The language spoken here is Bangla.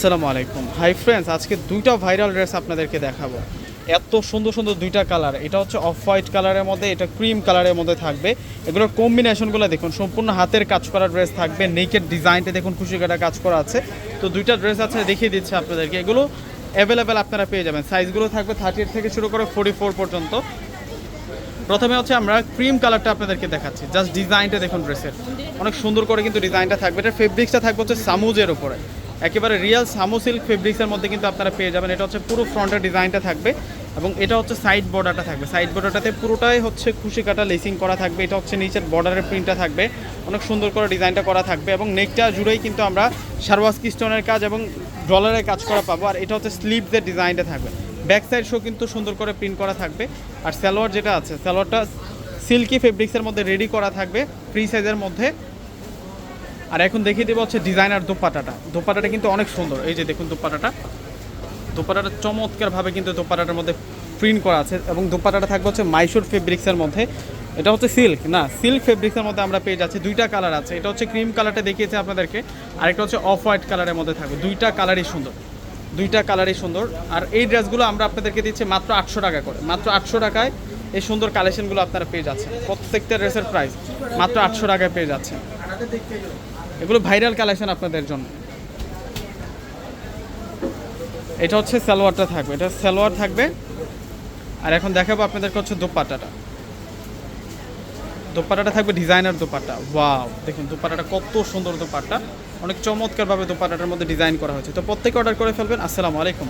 আসসালামু আলাইকুম। হাই ফ্রেন্ডস আজকে দুইটা ভাইরাল ড্রেস আপনাদেরকে দেখাবো। এত সুন্দর সুন্দর দুইটা কালার এটা হচ্ছে অফ হোয়াইট কালারের মধ্যে, এটা ক্রিম কালারের মধ্যে থাকবে। এগুলোর কম্বিনেশনগুলো দেখুন, সম্পূর্ণ হাতের কাজ করা ড্রেস থাকবে নেকের ডিজাইনটা দেখুন খুশি কাটা কাজ করা আছে। তো দুইটা ড্রেস আছে, দেখিয়ে দিচ্ছে আপনাদেরকে। এগুলো অ্যাভেলেবেল আপনারা পেয়ে যাবেন। সাইজগুলো থাকবে থার্টি থেকে শুরু করে ফোর্টি ফোর পর্যন্ত। প্রথমে হচ্ছে আমরা ক্রিম কালারটা আপনাদেরকে দেখাচ্ছি। জাস্ট ডিজাইনটা দেখুন ড্রেসের অনেক সুন্দর করে কিন্তু ডিজাইনটা থাকবে। এটা ফেব্রিক্সটা থাকবে হচ্ছে সামুজের উপরে। একেবারে রিয়েল সামো সিল্ক ফেব্রিক্সের মধ্যে কিন্তু আপনারা পেয়ে যাবেন। এটা হচ্ছে পুরো ফ্রন্টের ডিজাইনটা থাকবে এবং এটা হচ্ছে সাইড বর্ডারটা থাকবে। সাইড বর্ডারটাতে পুরোটাই হচ্ছে খুশি কাটা লেসিং করা থাকবে। এটা হচ্ছে নিচের বর্ডারের প্রিন্টটা থাকবে। অনেক সুন্দর করে ডিজাইনটা করা থাকবে এবং নেকটা জুড়েই কিন্তু আমরা সারওয়াস্কি স্টোনের কাজ এবং ডলারের কাজ করা পাবো। আর এটা হচ্ছে স্লিভসের ডিজাইনটা থাকবে। ব্যাক সাইড শো কিন্তু সুন্দর করে প্রিন্ট করা থাকবে। আর সালোয়ার যেটা আছে সালোয়ারটা সিল্কি ফেব্রিক্সের মধ্যে রেডি করা থাকবে। ফ্রি সাইজের মধ্যে। আর এখন দেখিয়ে দেবো হচ্ছে ডিজাইনার দোপাটাটা। দোপাটাটা কিন্তু অনেক সুন্দর। এই যে দেখুন দোপাটাটা। দোপাটাটা চমৎকারভাবে কিন্তু দোপাটাটার মধ্যে প্রিন্ট করা আছে এবং দোপাটাটা থাকবে হচ্ছে মাইসুর ফেব্রিক্সের মধ্যে। এটা হচ্ছে সিল্ক না? সিল্ক ফেব্রিক্সের মধ্যে আমরা পেয়ে যাচ্ছি দুইটা কালার আছে। এটা হচ্ছে ক্রিম কালারটা দেখিয়েছে আপনাদেরকে। আরেকটা হচ্ছে অফ হোয়াইট কালারের মধ্যে থাকবে। দুইটা কালারই সুন্দর। দুইটা কালারই সুন্দর। আর এই ড্রেসগুলো আমরা আপনাদেরকে দিচ্ছি মাত্র আটশো টাকা করে। মাত্র আটশো টাকায় এই সুন্দর কালেকশনগুলো আপনারা পেয়ে যাচ্ছেন। প্রত্যেকটা ড্রেসের প্রাইস মাত্র আটশো টাকায় পেয়ে যাচ্ছেন। এগুলো ভাইরাল কালেকশন আপনাদের জন্য। এটা হচ্ছে সালোয়ারটা থাকবে। এটা সালোয়ার থাকবে। আর এখন দেখাবো আপনাদেরকে হচ্ছে দোপাটাটা দোপাটাটা থাকবে ডিজাইনার দোপাটা ওয়াও, দেখুন দোপাটাটা কত সুন্দর দোপাটা অনেক চমৎকারভাবে দোপাটাটার মধ্যে ডিজাইন করা হয়েছে। তো প্রত্যেকে অর্ডার করে ফেলবেন। আসসালামু আলাইকুম।